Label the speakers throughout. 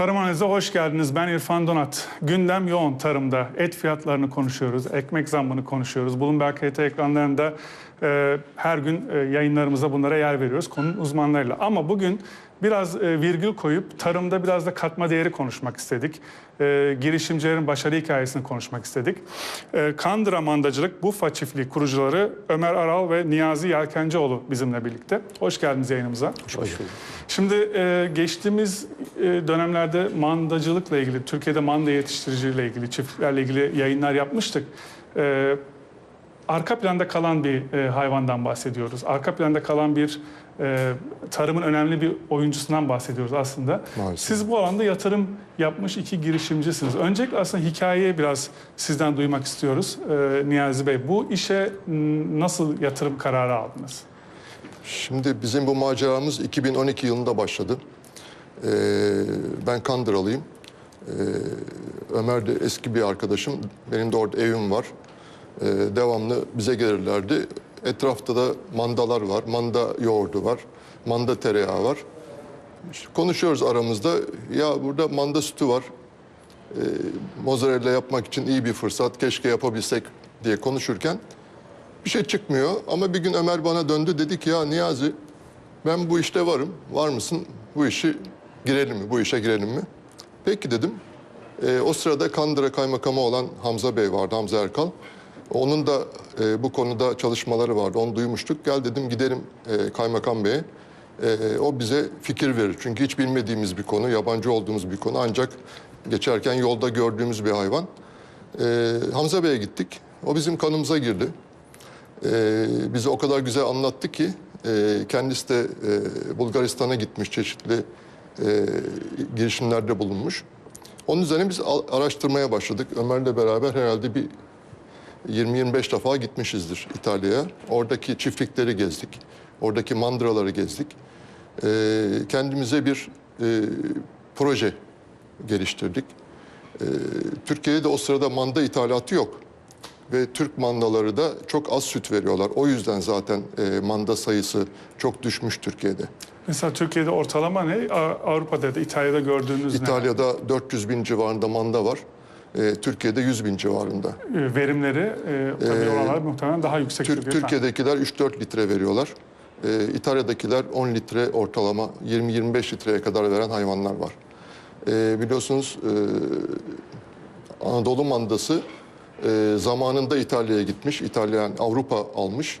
Speaker 1: Tarım Analizi'ne hoş geldiniz. Ben İrfan Donat. Gündem yoğun tarımda. Et fiyatlarını konuşuyoruz, ekmek zammını konuşuyoruz. Bloomberg HT ekranlarında e, her gün e, yayınlarımıza bunlara yer veriyoruz konunun uzmanlarıyla. Ama bugün biraz e, virgül koyup tarımda biraz da katma değeri konuşmak istedik. E, girişimcilerin başarı hikayesini konuşmak istedik. E, Kandıra Mandacılık Bufa Çiftliği kurucuları Ömer Aral ve Niyazi Yelkencioğlu bizimle birlikte. Hoş geldiniz yayınımıza. Şimdi e, geçtiğimiz e, dönemlerde mandacılıkla ilgili, Türkiye'de manda yetiştiriciliğiyle ilgili, çiftliklerle ilgili yayınlar yapmıştık. E, arka planda kalan bir e, hayvandan bahsediyoruz. Arka planda kalan bir e, tarımın önemli bir oyuncusundan bahsediyoruz aslında.
Speaker 2: Maalesef.
Speaker 1: Siz bu alanda yatırım yapmış iki girişimcisiniz. Öncelikle aslında hikayeyi biraz sizden duymak istiyoruz e, Niyazi Bey. Bu işe nasıl yatırım kararı aldınız?
Speaker 2: Şimdi bizim bu maceramız 2012 yılında başladı. Ee, ben Kandıralıyım. Ee, Ömer de eski bir arkadaşım. Benim de orada evim var. Ee, devamlı bize gelirlerdi. Etrafta da mandalar var, manda yoğurdu var, manda tereyağı var. İşte konuşuyoruz aramızda. Ya burada manda sütü var. Ee, mozzarella yapmak için iyi bir fırsat. Keşke yapabilsek diye konuşurken bir şey çıkmıyor ama bir gün Ömer bana döndü dedi ki ya Niyazi ben bu işte varım. Var mısın? Bu işi girelim mi? Bu işe girelim mi? Peki dedim. Ee, o sırada Kandıra Kaymakamı olan Hamza Bey vardı, Hamza Erkal. Onun da e, bu konuda çalışmaları vardı. Onu duymuştuk. Gel dedim gidelim e, Kaymakam Bey'e. E, o bize fikir verir. Çünkü hiç bilmediğimiz bir konu, yabancı olduğumuz bir konu. Ancak geçerken yolda gördüğümüz bir hayvan. E, Hamza Bey'e gittik. O bizim kanımıza girdi. Ee, bize o kadar güzel anlattı ki e, kendisi de e, Bulgaristan'a gitmiş çeşitli e, girişimlerde bulunmuş. Onun üzerine biz araştırmaya başladık. Ömer'le beraber herhalde bir 20-25 defa gitmişizdir İtalya'ya. Oradaki çiftlikleri gezdik. Oradaki mandıraları gezdik. Ee, kendimize bir e, proje geliştirdik. Ee, Türkiye'de o sırada manda ithalatı yok ve Türk mandaları da çok az süt veriyorlar. O yüzden zaten e, manda sayısı çok düşmüş Türkiye'de.
Speaker 1: Mesela Türkiye'de ortalama ne? Avrupa'da da İtalya'da gördüğünüz ne?
Speaker 2: İtalya'da 400 bin civarında manda var. E, Türkiye'de 100 bin civarında.
Speaker 1: E, verimleri e, tabii
Speaker 2: Ee,
Speaker 1: oralar muhtemelen daha yüksek.
Speaker 2: Türk, Türkiye'dekiler 3-4 litre veriyorlar. E, İtalya'dakiler 10 litre ortalama 20-25 litreye kadar veren hayvanlar var. E, biliyorsunuz e, Anadolu mandası e, zamanında İtalya'ya gitmiş. İtalyan Avrupa almış,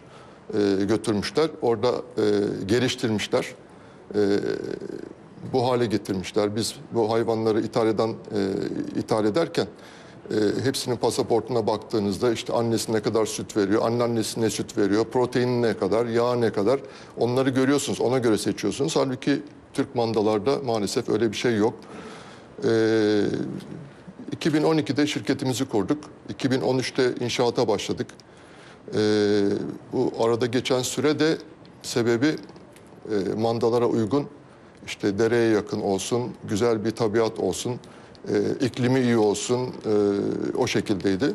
Speaker 2: e, götürmüşler. Orada e, geliştirmişler. E, bu hale getirmişler. Biz bu hayvanları İtalya'dan e, ithal ederken e, hepsinin pasaportuna baktığınızda işte annesi ne kadar süt veriyor, anneannesi ne süt veriyor, proteini ne kadar, yağ ne kadar onları görüyorsunuz. Ona göre seçiyorsunuz. Halbuki Türk mandalarda maalesef öyle bir şey yok. E, 2012'de şirketimizi kurduk. 2013'te inşaata başladık. Ee, bu arada geçen sürede sebebi e, mandalara uygun işte dereye yakın olsun, güzel bir tabiat olsun, e, iklimi iyi olsun e, o şekildeydi.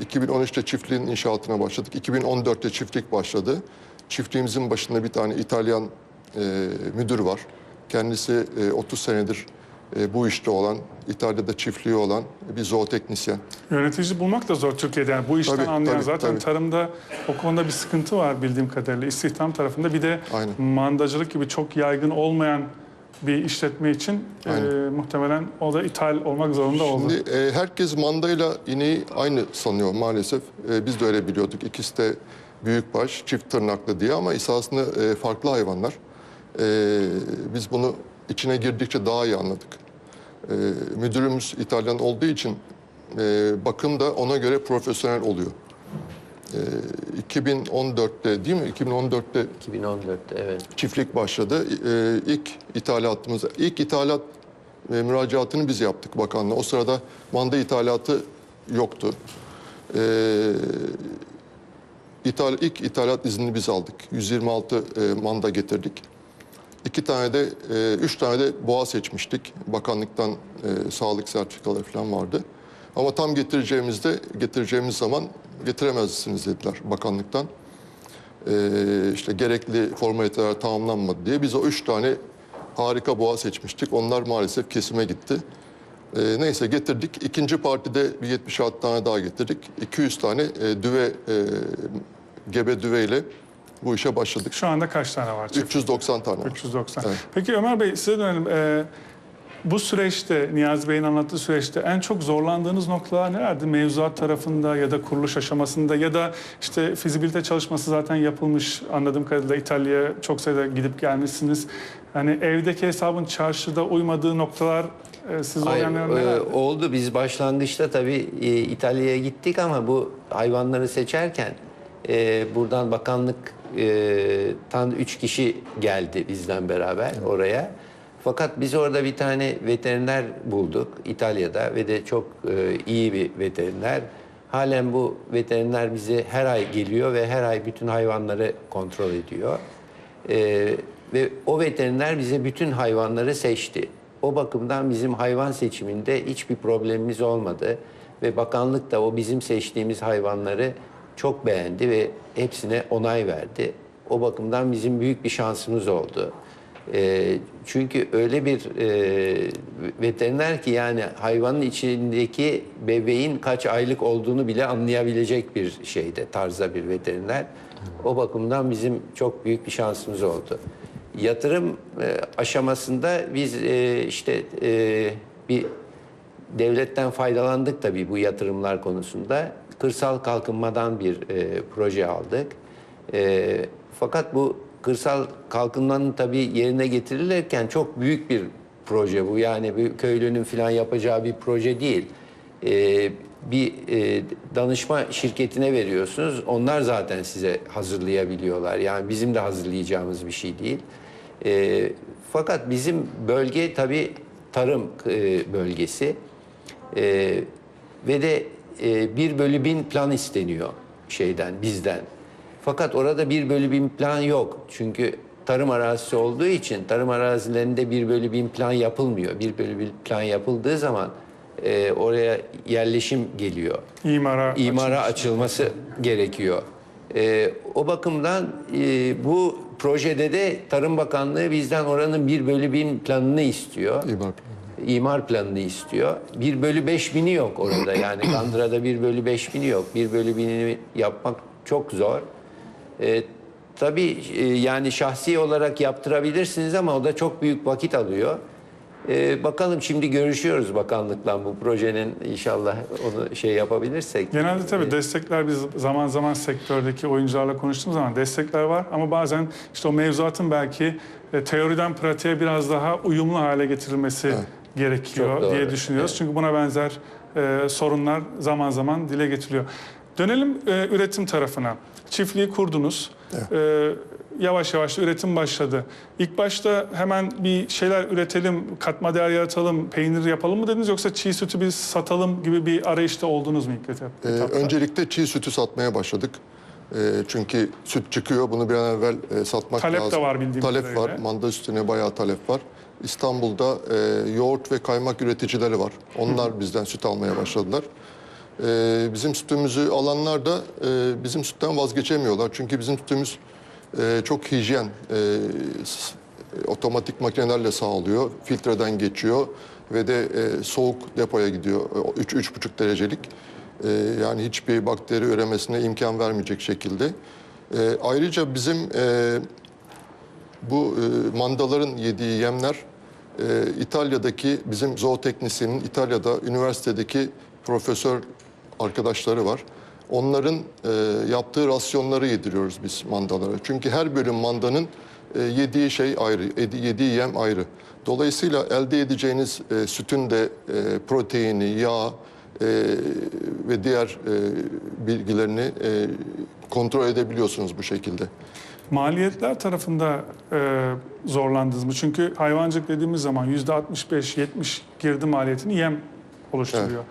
Speaker 2: E, 2013'te çiftliğin inşaatına başladık. 2014'te çiftlik başladı. Çiftliğimizin başında bir tane İtalyan e, müdür var. Kendisi e, 30 senedir e, bu işte olan, İtalya'da çiftliği olan bir zooteknisyen.
Speaker 1: Yönetici bulmak da zor Türkiye'de. Yani bu işten
Speaker 2: Tabii,
Speaker 1: anlayan
Speaker 2: tabii,
Speaker 1: zaten
Speaker 2: tabii.
Speaker 1: tarımda o konuda bir sıkıntı var bildiğim kadarıyla. İstihdam tarafında bir de
Speaker 2: Aynen.
Speaker 1: mandacılık gibi çok yaygın olmayan bir işletme için e, muhtemelen o da ithal olmak zorunda oldu.
Speaker 2: Şimdi e, herkes mandayla ineği aynı sanıyor maalesef. E, biz de öyle biliyorduk. İkisi de büyükbaş, çift tırnaklı diye ama esasında e, farklı hayvanlar. E, biz bunu içine girdikçe daha iyi anladık. E, müdürümüz İtalyan olduğu için e, bakım da ona göre profesyonel oluyor. E, 2014'te değil mi? 2014'te
Speaker 3: 2014'te evet.
Speaker 2: çiftlik başladı. Ee, ilk ithalatımız, ilk ithalat e, müracaatını biz yaptık bakanla. O sırada manda ithalatı yoktu. Ee, ithal, ilk ithalat iznini biz aldık. 126 e, manda getirdik. İki tane de, e, üç tane de boğa seçmiştik. Bakanlıktan e, sağlık sertifikaları falan vardı. Ama tam getireceğimizde, getireceğimiz zaman getiremezsiniz dediler bakanlıktan e, işte gerekli formaliteler tamamlanmadı diye biz o üç tane harika boğa seçmiştik. Onlar maalesef kesime gitti. Ee, neyse getirdik. İkinci partide bir 76 tane daha getirdik. 200 tane e, düve, e, gebe düveyle bu işe başladık.
Speaker 1: Şu anda kaç tane var? çift?
Speaker 2: 390 tane var.
Speaker 1: 390.
Speaker 2: Evet.
Speaker 1: Peki Ömer Bey size dönelim. Ee, bu süreçte, Niyazi Bey'in anlattığı süreçte en çok zorlandığınız noktalar nelerdi? Mevzuat tarafında ya da kuruluş aşamasında ya da işte fizibilite çalışması zaten yapılmış. Anladığım kadarıyla İtalya'ya çok sayıda gidip gelmişsiniz. Hani evdeki hesabın çarşıda uymadığı noktalar e, siz zorlayan
Speaker 3: e,
Speaker 1: neler?
Speaker 3: oldu. Biz başlangıçta tabii e, İtalya'ya gittik ama bu hayvanları seçerken e, buradan bakanlık e, tan üç kişi geldi bizden beraber oraya. Fakat biz orada bir tane veteriner bulduk İtalya'da ve de çok e, iyi bir veteriner. Halen bu veteriner bize her ay geliyor ve her ay bütün hayvanları kontrol ediyor. Ee, ve o veteriner bize bütün hayvanları seçti. O bakımdan bizim hayvan seçiminde hiçbir problemimiz olmadı. Ve bakanlık da o bizim seçtiğimiz hayvanları çok beğendi ve hepsine onay verdi. O bakımdan bizim büyük bir şansımız oldu. Ee, çünkü öyle bir e, veteriner ki yani hayvanın içindeki bebeğin kaç aylık olduğunu bile anlayabilecek bir şeyde, tarzda bir veteriner. O bakımdan bizim çok büyük bir şansımız oldu. Yatırım e, aşamasında biz e, işte e, bir devletten faydalandık tabii bu yatırımlar konusunda. Kırsal kalkınmadan bir e, proje aldık. E, fakat bu kırsal kalkınmanın tabii yerine getirilirken çok büyük bir proje bu. Yani bir köylünün falan yapacağı bir proje değil. E, bir e, danışma şirketine veriyorsunuz. Onlar zaten size hazırlayabiliyorlar. Yani bizim de hazırlayacağımız bir şey değil. E, fakat bizim bölge tabii tarım e, bölgesi. Ee, ve de e, bir bölü bin plan isteniyor şeyden, bizden. Fakat orada bir bölü bin plan yok. Çünkü tarım arazisi olduğu için tarım arazilerinde bir bölü bin plan yapılmıyor. Bir bölü bin plan yapıldığı zaman e, oraya yerleşim geliyor
Speaker 1: İmara,
Speaker 3: imara açılması gerekiyor. Ee, o bakımdan e, bu projede de Tarım Bakanlığı bizden oranın bir bölü bin planını istiyor.
Speaker 2: İyi bak.
Speaker 3: İmar planını istiyor. Bir bölü beş bini yok orada. Yani Kandıra'da bir bölü beş bini yok. Bir bölü binini yapmak çok zor. Ee, tabii e, yani şahsi olarak yaptırabilirsiniz ama o da çok büyük vakit alıyor. Ee, bakalım şimdi görüşüyoruz bakanlıkla bu projenin inşallah onu şey yapabilirsek.
Speaker 1: Genelde tabii destekler biz zaman zaman sektördeki oyuncularla konuştuğumuz zaman destekler var ama bazen işte o mevzuatın belki e, teoriden pratiğe biraz daha uyumlu hale getirilmesi gerekiyor
Speaker 3: Çok doğru,
Speaker 1: diye düşünüyoruz. Çünkü buna benzer e, sorunlar zaman zaman dile getiriliyor. Dönelim e, üretim tarafına. Çiftliği kurdunuz. E, yavaş yavaş üretim başladı. İlk başta hemen bir şeyler üretelim, katma değer yaratalım, peynir yapalım mı dediniz yoksa çiğ sütü biz satalım gibi bir arayışta oldunuz mu ilk
Speaker 2: Ee,
Speaker 1: etapta?
Speaker 2: öncelikle çiğ sütü satmaya başladık. Ee, çünkü süt çıkıyor, bunu bir an evvel e, satmak
Speaker 1: Talep de
Speaker 2: lazım.
Speaker 1: var bildiğim
Speaker 2: Talep
Speaker 1: kadarıyla.
Speaker 2: var, manda üstüne bayağı talep var. İstanbul'da e, yoğurt ve kaymak üreticileri var. Onlar bizden süt almaya başladılar. Ee, bizim sütümüzü alanlar da e, bizim sütten vazgeçemiyorlar. Çünkü bizim sütümüz e, çok hijyen, e, otomatik makinelerle sağlıyor, filtreden geçiyor ve de e, soğuk depoya gidiyor. 3-3,5 derecelik. E, yani hiçbir bakteri üremesine imkan vermeyecek şekilde. E, ayrıca bizim e, bu e, mandaların yediği yemler e, İtalya'daki bizim zooteknisyenin İtalya'da üniversitedeki profesör arkadaşları var. Onların e, yaptığı rasyonları yediriyoruz biz mandalara. Çünkü her bölüm mandanın e, yediği şey ayrı, yedi- yediği yem ayrı. Dolayısıyla elde edeceğiniz e, sütün de e, proteini, yağ e, ve diğer e, bilgilerini e, kontrol edebiliyorsunuz bu şekilde.
Speaker 1: Maliyetler tarafında e, zorlandınız mı? Çünkü hayvancılık dediğimiz zaman yüzde 65-70 girdi maliyetini yem oluşturuyor.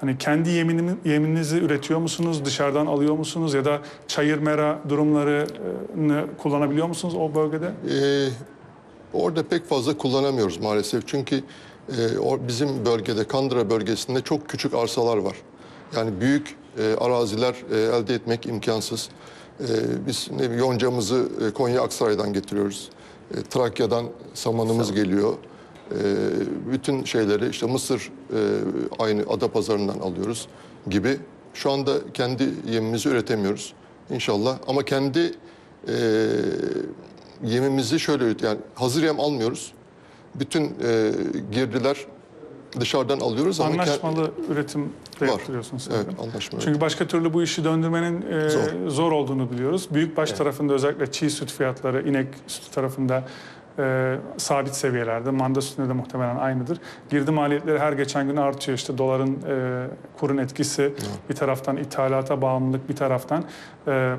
Speaker 1: Hani kendi yeminini, yemininizi üretiyor musunuz? Dışarıdan alıyor musunuz? Ya da çayır mera durumlarını kullanabiliyor musunuz o bölgede?
Speaker 2: Ee, orada pek fazla kullanamıyoruz maalesef. Çünkü e, o- bizim bölgede, Kandıra bölgesinde çok küçük arsalar var. Yani büyük e, araziler e, elde etmek imkansız. E, biz ne, bileyim, yoncamızı e, Konya Aksaray'dan getiriyoruz. E, Trakya'dan samanımız geliyor. E, bütün şeyleri işte Mısır e, aynı Adapazarı'ndan alıyoruz gibi. Şu anda kendi yemimizi üretemiyoruz inşallah. Ama kendi e, yemimizi şöyle yani hazır yem almıyoruz. Bütün e, girdiler dışarıdan alıyoruz ama kend-
Speaker 1: Anlaşmalı üretim de
Speaker 2: var.
Speaker 1: yaptırıyorsunuz.
Speaker 2: Evet,
Speaker 1: sanırım.
Speaker 2: anlaşmalı.
Speaker 1: Çünkü başka türlü bu işi döndürmenin e, zor.
Speaker 2: Zor.
Speaker 1: olduğunu biliyoruz. Büyükbaş tarafında özellikle çiğ süt fiyatları, inek sütü tarafında e, sabit seviyelerde. Manda sütünde de muhtemelen aynıdır. Girdi maliyetleri her geçen gün artıyor. İşte doların, e, kurun etkisi bir taraftan ithalata bağımlılık bir taraftan. E,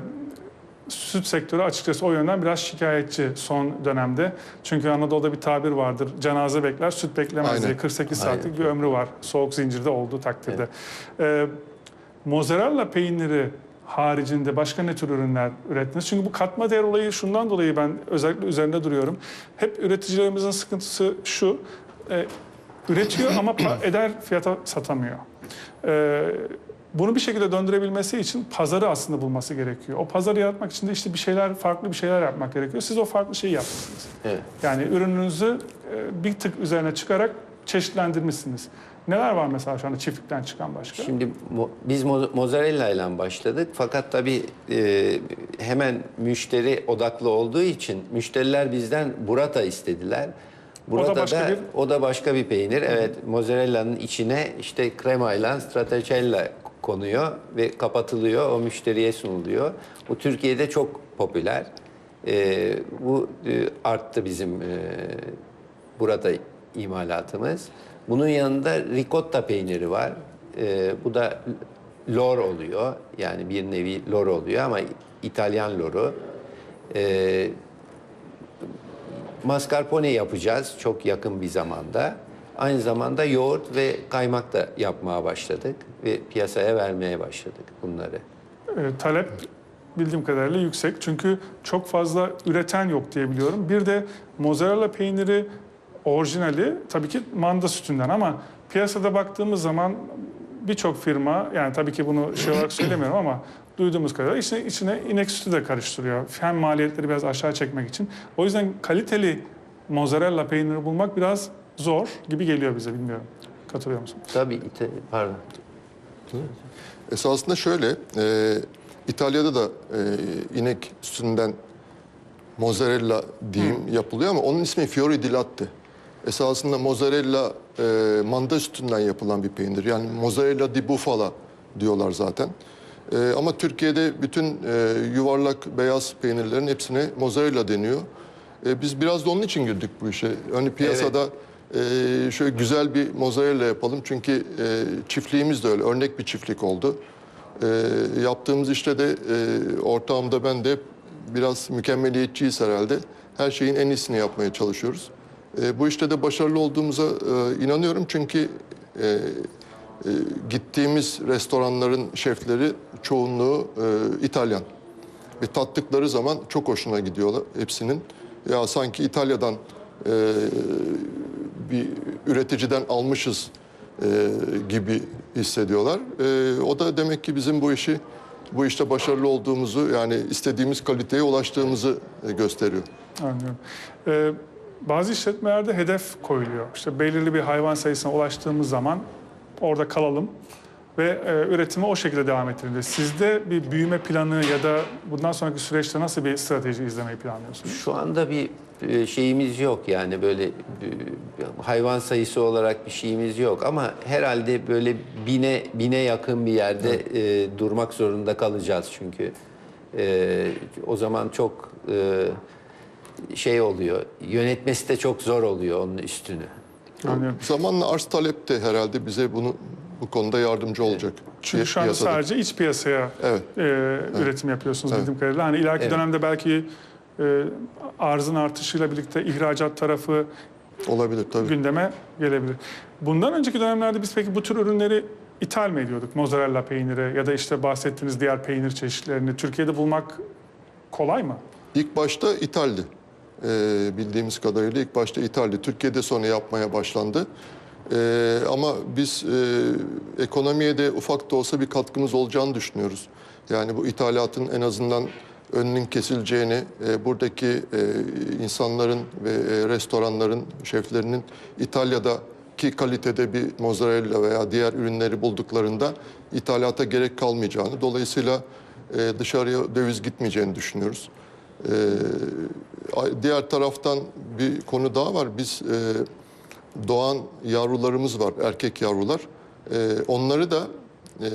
Speaker 1: süt sektörü açıkçası o yönden biraz şikayetçi son dönemde. Çünkü Anadolu'da bir tabir vardır. Cenaze bekler, süt beklemez
Speaker 2: Aynen.
Speaker 1: diye 48
Speaker 3: Aynen.
Speaker 1: saatlik bir ömrü var. Soğuk zincirde olduğu takdirde. Ee, mozzarella peyniri haricinde başka ne tür ürünler ürettiniz? Çünkü bu katma değer olayı şundan dolayı ben özellikle üzerinde duruyorum. Hep üreticilerimizin sıkıntısı şu. e, üretiyor ama eder fiyata satamıyor. Ee, bunu bir şekilde döndürebilmesi için pazarı aslında bulması gerekiyor. O pazarı yaratmak için de işte bir şeyler, farklı bir şeyler yapmak gerekiyor. Siz o farklı şeyi yapmışsınız.
Speaker 3: Evet.
Speaker 1: Yani ürününüzü e, bir tık üzerine çıkarak çeşitlendirmişsiniz. Neler var mesela şu anda çiftlikten çıkan başka?
Speaker 3: Şimdi mo- biz mo- mozzarella ile başladık fakat tabii e, hemen müşteri odaklı olduğu için müşteriler bizden burrata istediler. Burada
Speaker 1: başka bir-
Speaker 3: o da başka bir peynir. Evet, mozzarella'nın içine işte kremayla stracciatella konuyor ve kapatılıyor. O müşteriye sunuluyor. Bu Türkiye'de çok popüler. E, bu e, arttı bizim e, burada imalatımız. Bunun yanında ricotta peyniri var. Ee, bu da lor oluyor. Yani bir nevi lor oluyor ama İtalyan loru. Ee, mascarpone yapacağız çok yakın bir zamanda. Aynı zamanda yoğurt ve kaymak da yapmaya başladık ve piyasaya vermeye başladık bunları.
Speaker 1: E, talep bildiğim kadarıyla yüksek. Çünkü çok fazla üreten yok diye biliyorum. Bir de mozzarella peyniri orijinali tabii ki manda sütünden ama piyasada baktığımız zaman birçok firma yani tabii ki bunu şey olarak söylemiyorum ama duyduğumuz kadarıyla içine, içine inek sütü de karıştırıyor. Hem maliyetleri biraz aşağı çekmek için. O yüzden kaliteli mozzarella peyniri bulmak biraz zor gibi geliyor bize bilmiyorum. Katılıyor musun?
Speaker 3: Tabii, İta- pardon.
Speaker 2: Esasında şöyle, e, İtalya'da da e, inek sütünden mozzarella diyeyim yapılıyor ama onun ismi Fiori di Latte. Esasında mozzarella e, manda sütünden yapılan bir peynir. Yani mozzarella di bufala diyorlar zaten. E, ama Türkiye'de bütün e, yuvarlak beyaz peynirlerin hepsine mozzarella deniyor. E, biz biraz da onun için girdik bu işe. Hani piyasada e, şöyle güzel bir mozzarella yapalım. Çünkü e, çiftliğimiz de öyle. Örnek bir çiftlik oldu. E, yaptığımız işte de e, ortağımda ben de biraz mükemmeliyetçiyiz herhalde. Her şeyin en iyisini yapmaya çalışıyoruz. E, bu işte de başarılı olduğumuza e, inanıyorum. Çünkü e, e, gittiğimiz restoranların şefleri çoğunluğu e, İtalyan. Ve tattıkları zaman çok hoşuna gidiyorlar hepsinin. Ya sanki İtalya'dan e, bir üreticiden almışız e, gibi hissediyorlar. E, o da demek ki bizim bu işi bu işte başarılı olduğumuzu yani istediğimiz kaliteye ulaştığımızı e, gösteriyor.
Speaker 1: Anlıyorum. Ee, bazı işletmelerde hedef koyuluyor. İşte belirli bir hayvan sayısına ulaştığımız zaman orada kalalım ve e, üretimi o şekilde devam ettirelim. Sizde bir büyüme planı ya da bundan sonraki süreçte nasıl bir strateji izlemeyi planlıyorsunuz?
Speaker 3: Şu anda bir şeyimiz yok yani böyle e, hayvan sayısı olarak bir şeyimiz yok ama herhalde böyle bine bine yakın bir yerde e, durmak zorunda kalacağız çünkü E, o zaman çok e, şey oluyor yönetmesi de çok zor oluyor onun üstünü.
Speaker 1: Anlıyorum.
Speaker 2: Zamanla arz talep de herhalde bize bunu bu konuda yardımcı olacak.
Speaker 1: Çünkü şu anda
Speaker 2: Piyasada.
Speaker 1: sadece iç piyasaya
Speaker 2: Evet.
Speaker 1: e, üretim yapıyorsunuz
Speaker 2: Evet.
Speaker 1: bildiğim kadarıyla. Hani ileriki
Speaker 3: Evet.
Speaker 1: dönemde belki e, arzın artışıyla birlikte ihracat tarafı
Speaker 2: Olabilir tabii.
Speaker 1: gündeme gelebilir. Bundan önceki dönemlerde biz peki bu tür ürünleri ithal mi ediyorduk? Mozzarella peyniri ya da işte bahsettiğiniz diğer peynir çeşitlerini Türkiye'de bulmak kolay mı?
Speaker 2: İlk başta ithaldi. Ee, bildiğimiz kadarıyla ilk başta ithaldi. Türkiye'de sonra yapmaya başlandı. Ee, ama biz e, ekonomiye de ufak da olsa bir katkımız olacağını düşünüyoruz. Yani bu ithalatın en azından önünün kesileceğini, e, buradaki e, insanların ve e, restoranların, şeflerinin İtalya'daki kalitede bir mozzarella veya diğer ürünleri bulduklarında ithalata gerek kalmayacağını, dolayısıyla e, dışarıya döviz gitmeyeceğini düşünüyoruz. E, diğer taraftan bir konu daha var. Biz e, doğan yavrularımız var, erkek yavrular. E, onları da e,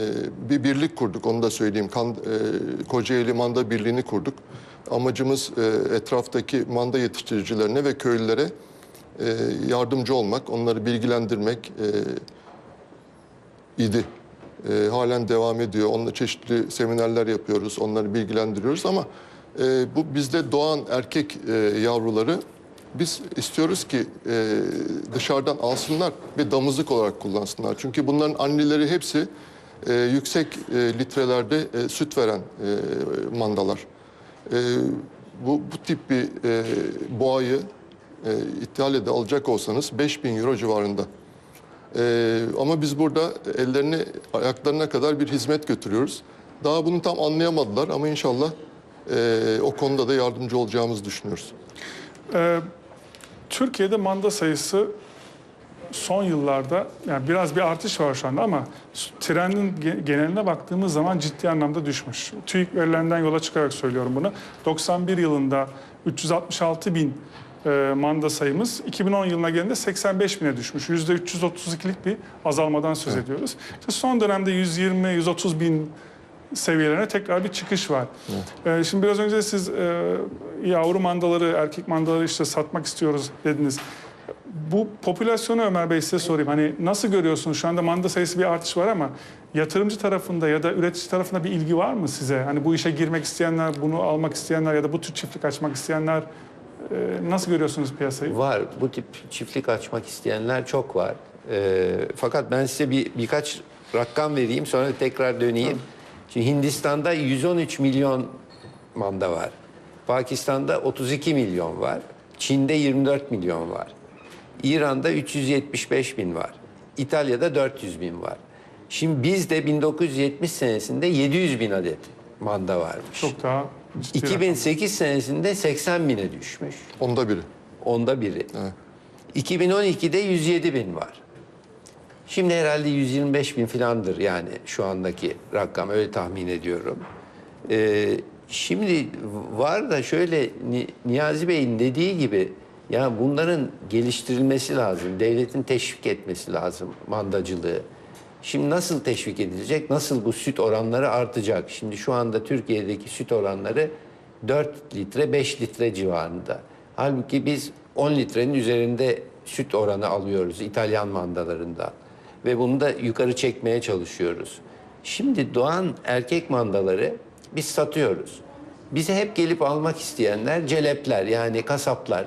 Speaker 2: bir birlik kurduk, onu da söyleyeyim. Kan, e, Kocaeli Manda Birliği'ni kurduk. Amacımız e, etraftaki manda yetiştiricilerine ve köylülere e, yardımcı olmak, onları bilgilendirmek e, idi. E, halen devam ediyor. Onunla çeşitli seminerler yapıyoruz, onları bilgilendiriyoruz ama e, bu bizde doğan erkek e, yavruları biz istiyoruz ki e, dışarıdan alsınlar ve damızlık olarak kullansınlar. Çünkü bunların anneleri hepsi e, yüksek e, litrelerde e, süt veren e, mandalar. E, bu, bu tip bir e, boğayı e, İtalya'da alacak olsanız 5000 euro civarında. Ee, ama biz burada ellerine, ayaklarına kadar bir hizmet götürüyoruz. Daha bunu tam anlayamadılar ama inşallah e, o konuda da yardımcı olacağımızı düşünüyoruz.
Speaker 1: Ee, Türkiye'de manda sayısı son yıllarda yani biraz bir artış var şu anda ama trendin ge- geneline baktığımız zaman ciddi anlamda düşmüş. TÜİK verilerinden yola çıkarak söylüyorum bunu. 91 yılında 366 bin e, manda sayımız 2010 yılına gelince 85 bine düşmüş. %332'lik bir azalmadan söz ediyoruz. İşte son dönemde 120-130 bin seviyelerine tekrar bir çıkış var. Ee, şimdi biraz önce siz e, yavru mandaları, erkek mandaları işte satmak istiyoruz dediniz. Bu popülasyonu Ömer Bey size sorayım. Hani nasıl görüyorsunuz? Şu anda manda sayısı bir artış var ama yatırımcı tarafında ya da üretici tarafında bir ilgi var mı size? Hani bu işe girmek isteyenler, bunu almak isteyenler ya da bu tür çiftlik açmak isteyenler e, nasıl görüyorsunuz piyasayı?
Speaker 3: Var. Bu tip çiftlik açmak isteyenler çok var. Ee, fakat ben size bir birkaç rakam vereyim sonra tekrar döneyim. Şimdi Hindistan'da 113 milyon manda var. Pakistan'da 32 milyon var. Çin'de 24 milyon var. İran'da 375 bin var. İtalya'da 400 bin var. Şimdi bizde 1970 senesinde 700 bin adet manda varmış.
Speaker 1: Çok daha ciddi rakam.
Speaker 3: 2008 senesinde 80 bine düşmüş.
Speaker 2: Onda biri.
Speaker 3: Onda biri.
Speaker 2: Evet.
Speaker 3: 2012'de 107 bin var. Şimdi herhalde 125 bin filandır yani şu andaki rakam öyle tahmin ediyorum. Ee, şimdi var da şöyle Ni- Niyazi Bey'in dediği gibi ya bunların geliştirilmesi lazım. Devletin teşvik etmesi lazım mandacılığı. Şimdi nasıl teşvik edilecek? Nasıl bu süt oranları artacak? Şimdi şu anda Türkiye'deki süt oranları 4 litre 5 litre civarında. Halbuki biz 10 litrenin üzerinde süt oranı alıyoruz İtalyan mandalarında. Ve bunu da yukarı çekmeye çalışıyoruz. Şimdi doğan erkek mandaları biz satıyoruz. Bize hep gelip almak isteyenler celepler yani kasaplar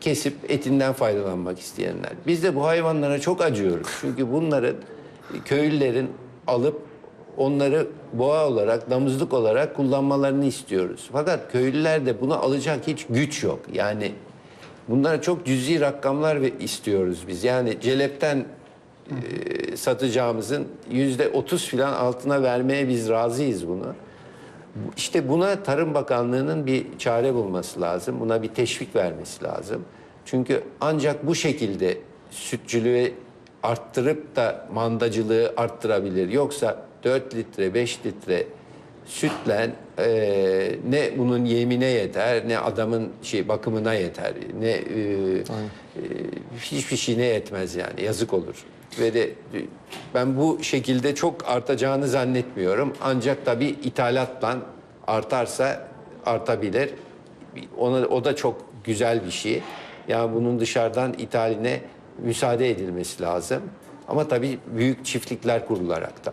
Speaker 3: kesip etinden faydalanmak isteyenler. Biz de bu hayvanlara çok acıyoruz. Çünkü bunların köylülerin alıp onları boğa olarak, damızlık olarak kullanmalarını istiyoruz. Fakat köylüler de bunu alacak hiç güç yok. Yani bunlara çok cüzi rakamlar istiyoruz biz. Yani celepten e, satacağımızın yüzde otuz filan altına vermeye biz razıyız bunu. İşte buna Tarım Bakanlığı'nın bir çare bulması lazım. Buna bir teşvik vermesi lazım. Çünkü ancak bu şekilde sütçülüğü arttırıp da mandacılığı arttırabilir. Yoksa 4 litre, 5 litre sütle e, ne bunun yemine yeter, ne adamın şey bakımına yeter, ne e, e, hiçbir şeyine yetmez yani. Yazık olur. Ve e, ben bu şekilde çok artacağını zannetmiyorum. Ancak tabii ithalatla artarsa artabilir. Ona, o da çok güzel bir şey. Yani bunun dışarıdan ithaline müsaade edilmesi lazım. Ama tabii büyük çiftlikler kurularak da.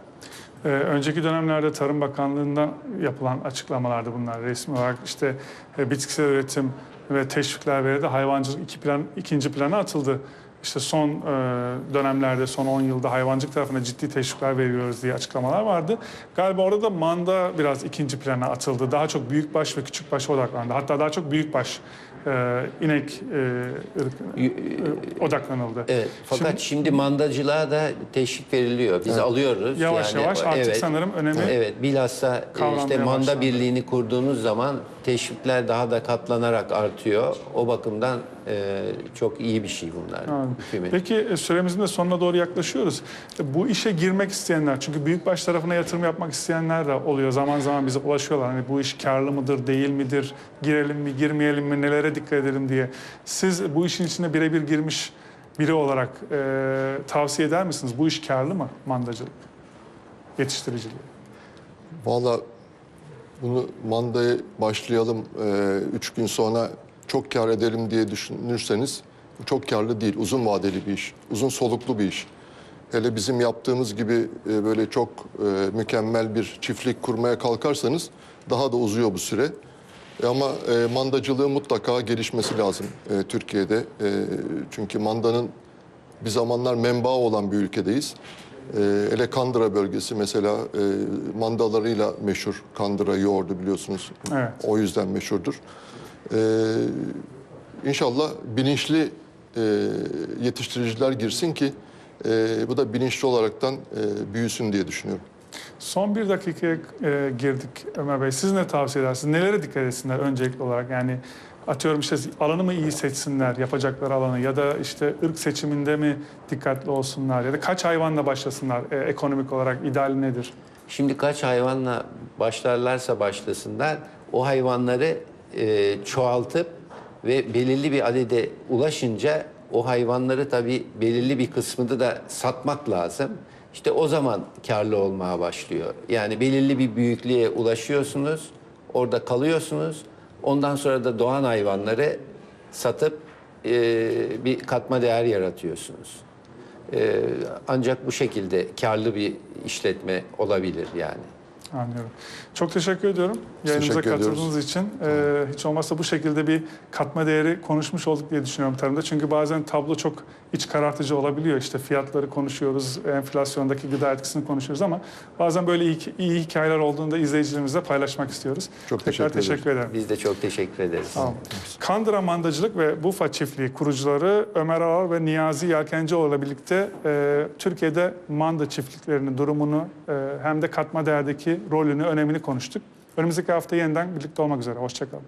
Speaker 1: Ee, önceki dönemlerde Tarım Bakanlığı'ndan yapılan açıklamalardı bunlar resmi olarak. işte e, bitkisel üretim ve teşvikler verildi. Hayvancılık iki plan, ikinci plana atıldı. İşte son e, dönemlerde, son 10 yılda hayvancılık tarafına ciddi teşvikler veriyoruz diye açıklamalar vardı. Galiba orada da manda biraz ikinci plana atıldı. Daha çok büyükbaş ve küçükbaş odaklandı. Hatta daha çok büyükbaş e, inek e,
Speaker 3: Y-
Speaker 1: e, odaklanıldı.
Speaker 3: Evet. Fakat şimdi, mandacılığa da teşvik veriliyor. Biz alıyoruz.
Speaker 1: Yavaş yavaş artık
Speaker 3: evet,
Speaker 1: sanırım önemi
Speaker 3: Evet, bilhassa e, işte manda
Speaker 1: başlandı.
Speaker 3: birliğini kurduğunuz zaman teşvikler daha da katlanarak artıyor. O bakımdan e, çok iyi bir şey bunlar.
Speaker 1: Anladım.
Speaker 3: hükümet.
Speaker 1: Peki e, süremizin de sonuna doğru yaklaşıyoruz. E, Bu işe girmek isteyenler, çünkü büyükbaş tarafına yatırım yapmak isteyenler de oluyor. Zaman zaman bize ulaşıyorlar. Hani bu iş karlı mıdır, değil midir, girelim mi, girmeyelim mi, nelere dikkat edelim diye. Siz bu işin içine birebir girmiş biri olarak e, tavsiye eder misiniz? Bu iş karlı mı mandacılık, yetiştiriciliği?
Speaker 2: Valla bunu mandaya başlayalım, e, üç gün sonra çok kar edelim diye düşünürseniz bu çok karlı değil. Uzun vadeli bir iş, uzun soluklu bir iş. Hele bizim yaptığımız gibi e, böyle çok e, mükemmel bir çiftlik kurmaya kalkarsanız daha da uzuyor bu süre. E, ama e, mandacılığın mutlaka gelişmesi lazım e, Türkiye'de. E, çünkü mandanın bir zamanlar menbaı olan bir ülkedeyiz. Ee, hele Kandıra bölgesi mesela e, mandalarıyla meşhur. Kandıra yoğurdu biliyorsunuz.
Speaker 1: Evet.
Speaker 2: O yüzden meşhurdur. Ee, inşallah bilinçli e, yetiştiriciler girsin ki e, bu da bilinçli olaraktan e, büyüsün diye düşünüyorum.
Speaker 1: Son bir dakikaya e, girdik Ömer Bey. Siz ne tavsiye edersiniz? Nelere dikkat etsinler öncelikli olarak? Yani atıyorum işte alanı mı iyi seçsinler, yapacakları alanı ya da işte ırk seçiminde mi dikkatli olsunlar ya da kaç hayvanla başlasınlar e, ekonomik olarak ideal nedir?
Speaker 3: Şimdi kaç hayvanla başlarlarsa başlasınlar o hayvanları e, çoğaltıp ve belirli bir adede ulaşınca o hayvanları tabii belirli bir kısmını da satmak lazım. İşte o zaman karlı olmaya başlıyor. Yani belirli bir büyüklüğe ulaşıyorsunuz, orada kalıyorsunuz. Ondan sonra da doğan hayvanları satıp e, bir katma değer yaratıyorsunuz. Ee, ancak bu şekilde karlı bir işletme olabilir yani.
Speaker 1: Anlıyorum. Çok teşekkür ediyorum yayınımıza
Speaker 2: Teşekkür ediyoruz.
Speaker 1: katıldığınız için. Ee, hiç olmazsa bu şekilde bir katma değeri konuşmuş olduk diye düşünüyorum tarımda. Çünkü bazen tablo çok iç karartıcı olabiliyor. İşte fiyatları konuşuyoruz, enflasyondaki gıda etkisini konuşuyoruz ama bazen böyle iyi, iyi hikayeler olduğunda izleyicilerimizle paylaşmak istiyoruz.
Speaker 2: Çok
Speaker 1: Tekrar
Speaker 2: teşekkür ederiz.
Speaker 1: teşekkür ederim.
Speaker 3: Biz de çok teşekkür ederiz.
Speaker 1: Tamam. Kandıra Mandacılık ve Bufa Çiftliği kurucuları Ömer Aral ve Niyazi Yelkencioğlu'yla birlikte e, Türkiye'de manda çiftliklerinin durumunu e, hem de katma değerdeki rolünü, önemini konuştuk. Önümüzdeki hafta yeniden birlikte olmak üzere. Hoşçakalın.